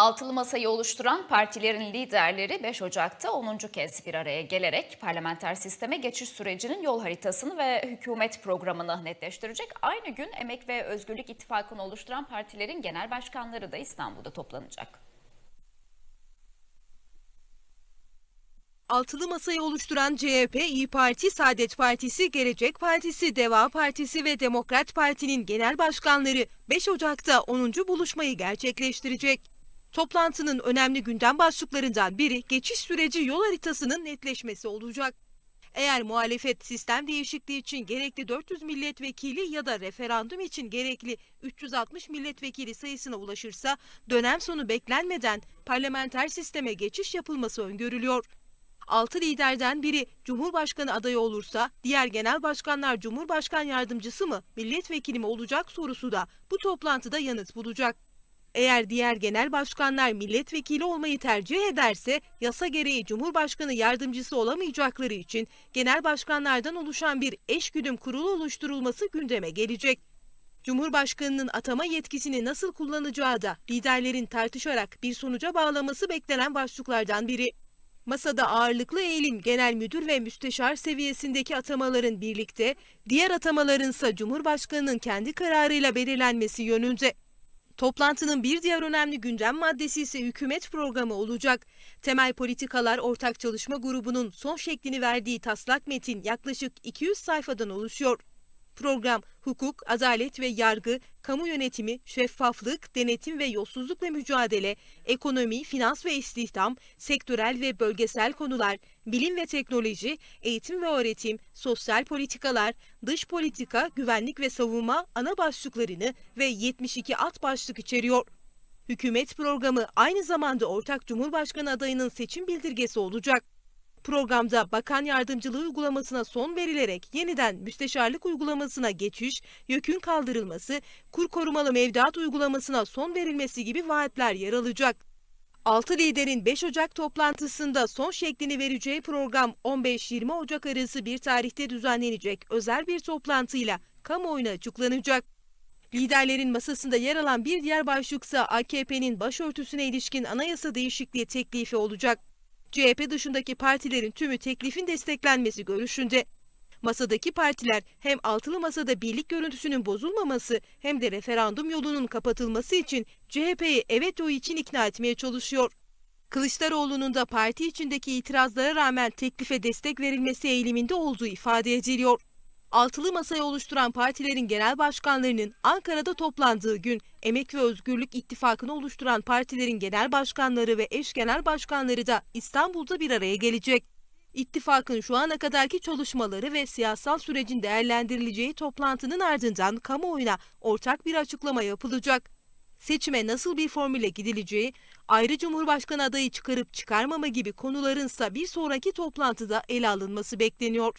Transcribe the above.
Altılı masayı oluşturan partilerin liderleri 5 Ocak'ta 10. kez bir araya gelerek parlamenter sisteme geçiş sürecinin yol haritasını ve hükümet programını netleştirecek. Aynı gün Emek ve Özgürlük İttifakı'nı oluşturan partilerin genel başkanları da İstanbul'da toplanacak. Altılı masayı oluşturan CHP, İyi Parti, Saadet Partisi, Gelecek Partisi, Deva Partisi ve Demokrat Parti'nin genel başkanları 5 Ocak'ta 10. buluşmayı gerçekleştirecek. Toplantının önemli gündem başlıklarından biri geçiş süreci yol haritasının netleşmesi olacak. Eğer muhalefet sistem değişikliği için gerekli 400 milletvekili ya da referandum için gerekli 360 milletvekili sayısına ulaşırsa dönem sonu beklenmeden parlamenter sisteme geçiş yapılması öngörülüyor. Altı liderden biri Cumhurbaşkanı adayı olursa diğer genel başkanlar Cumhurbaşkan yardımcısı mı, milletvekili mi olacak sorusu da bu toplantıda yanıt bulacak. Eğer diğer genel başkanlar milletvekili olmayı tercih ederse yasa gereği Cumhurbaşkanı yardımcısı olamayacakları için genel başkanlardan oluşan bir eşgüdüm kurulu oluşturulması gündeme gelecek. Cumhurbaşkanının atama yetkisini nasıl kullanacağı da liderlerin tartışarak bir sonuca bağlaması beklenen başlıklardan biri. Masada ağırlıklı eğilim genel müdür ve müsteşar seviyesindeki atamaların birlikte, diğer atamalarınsa Cumhurbaşkanının kendi kararıyla belirlenmesi yönünde. Toplantının bir diğer önemli gündem maddesi ise hükümet programı olacak. Temel Politikalar Ortak Çalışma Grubu'nun son şeklini verdiği taslak metin yaklaşık 200 sayfadan oluşuyor. Program, hukuk, adalet ve yargı, kamu yönetimi, şeffaflık, denetim ve yolsuzlukla mücadele, ekonomi, finans ve istihdam, sektörel ve bölgesel konular, bilim ve teknoloji, eğitim ve öğretim, sosyal politikalar, dış politika, güvenlik ve savunma ana başlıklarını ve 72 alt başlık içeriyor. Hükümet programı aynı zamanda ortak Cumhurbaşkanı adayının seçim bildirgesi olacak. Programda bakan yardımcılığı uygulamasına son verilerek yeniden müsteşarlık uygulamasına geçiş, yükün kaldırılması, kur korumalı mevduat uygulamasına son verilmesi gibi vaatler yer alacak. Altı liderin 5 Ocak toplantısında son şeklini vereceği program 15-20 Ocak arası bir tarihte düzenlenecek özel bir toplantıyla kamuoyuna açıklanacak. Liderlerin masasında yer alan bir diğer başlıksa AKP'nin başörtüsüne ilişkin anayasa değişikliği teklifi olacak. CHP dışındaki partilerin tümü teklifin desteklenmesi görüşünde. Masadaki partiler hem altılı masada birlik görüntüsünün bozulmaması hem de referandum yolunun kapatılması için CHP'yi evet oyu için ikna etmeye çalışıyor. Kılıçdaroğlu'nun da parti içindeki itirazlara rağmen teklife destek verilmesi eğiliminde olduğu ifade ediliyor. Altılı masayı oluşturan partilerin genel başkanlarının Ankara'da toplandığı gün Emek ve Özgürlük İttifakı'nı oluşturan partilerin genel başkanları ve eş genel başkanları da İstanbul'da bir araya gelecek. İttifakın şu ana kadarki çalışmaları ve siyasal sürecin değerlendirileceği toplantının ardından kamuoyuna ortak bir açıklama yapılacak. Seçime nasıl bir formüle gidileceği, ayrı Cumhurbaşkanı adayı çıkarıp çıkarmama gibi konularınsa bir sonraki toplantıda ele alınması bekleniyor.